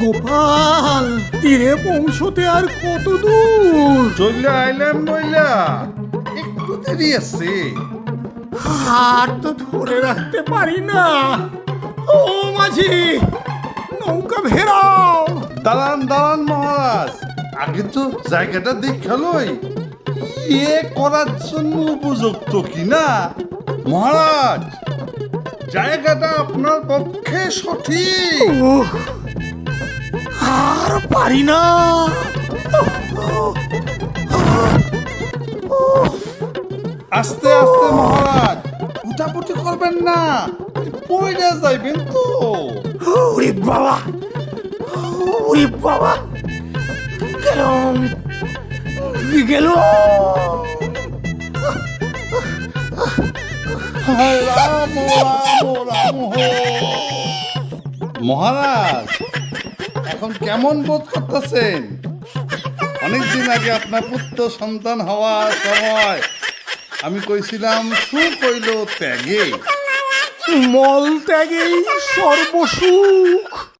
গোপাল তীরে পৌঁছতে আর কত দূর? চলে আইলাম বইলা একটু দেরি আছে। হাত তো ধরে রাখতে পারি না। ও মাঝি নৌকা ভেরাও। দাঁড়ান দাঁড়ান মহারাজ। আগে তো জায়গাটা দেখালই ইয়ে করার জন্য উপযুক্ত কিনা? মহারাজ জায়গাটা আপনার পক্ষে সঠিক। আর পারি না। আস্তে আস্তে মহারাজ উঠাপুটি করবেন না পয়লা যাইবেন তো। ওরে বাবা ওরে বাবা গেলাম গেল রাম, মহারাজ এখন কেমন বোধ করতেছেন? অনেকদিন আগে আপনার পুত্র সন্তান হওয়ার সময় আমি কইছিলাম সুখ হইল ত্যাগে। মল ত্যাগেই সর্বসুখ।